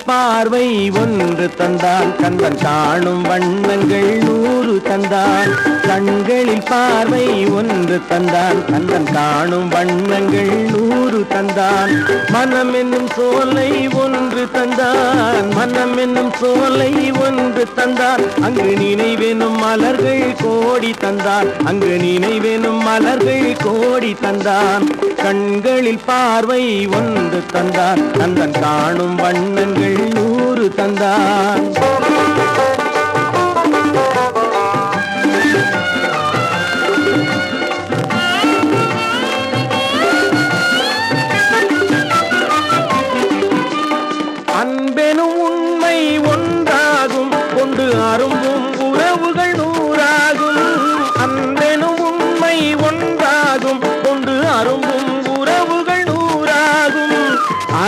பார்வை ஒன்று தந்தான் கந்தன் காணும் வண்ணங்கள் நூறு தந்தான் கண்களில் பார்வை ஒன்று தந்தான் கந்தன் காணும் வண்ணங்கள் நூறு தந்தான் மனம் என்னும் சோலை ஒன்று தந்தான் மனம் என்னும் சோலை ஒன்று தந்தான் அங்கு நினைவெனும் மலர்கள் கோடி தந்தான் அங்கு நினைவெனும் மலர்கள் கோடி தந்தான் கண்களில் பார்வை ஒன்று தந்தான் தந்தன் காணும் வண்ணங்கள் தந்தான்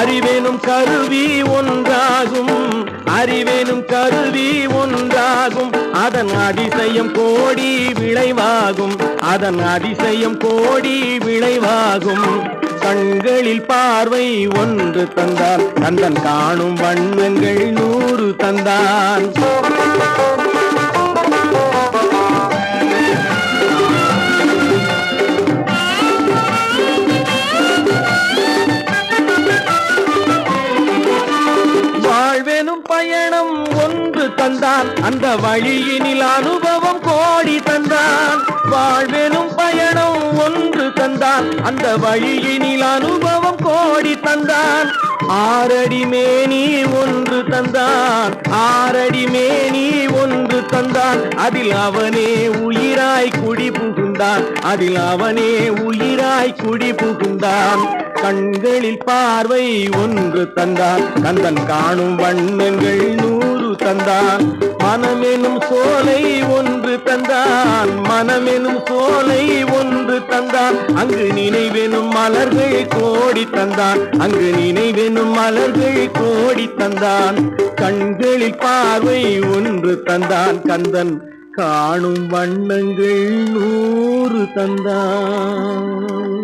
அறிவெனும் கருவி ஒன்றாகும். அறிவெனும் கருவி ஒன்றாகும். அதன் அதிசயம் கோடி விளைவாகும். அதன் அதிசயம் கோடி விளைவாகும். கண்களில் பார்வை ஒன்று தந்தான் தந்தன் காணும் வண்ணங்கள் நூறு தந்தான் பயணம் ஒன்று தந்தான். அந்த வழியினில் அனுபவம் கோடி தந்தான். வாழ்வெனும் பயணம் ஒன்று தந்தான். அந்த வழியினில் அனுபவம் கோடி தந்தான். ஆரடி மேனி ஒன்று தந்தான். ஆரடி மேனி ஒன்று தந்தான். அதில் அவனே உயிராய் குடி புகுந்தான். அதில் அவனே உயிராய் குடி புகுந்தான். கண்களில் பார்வை ஒன்று தந்தான் கந்தன் காணும் வண்ணங்கள் நூறு தந்தான் மனமெனும் சோலை ஒன்று தந்தான் மனமெனும் சோலை ஒன்று தந்தான் அங்கு நினைவெனும் மலர்கள் கோடி தந்தான் அங்கு நினைவெனும் மலர்கள் கோடி தந்தான் கண்களில் பார்வை ஒன்று தந்தான் கந்தன் காணும் வண்ணங்கள் நூறு தந்தான்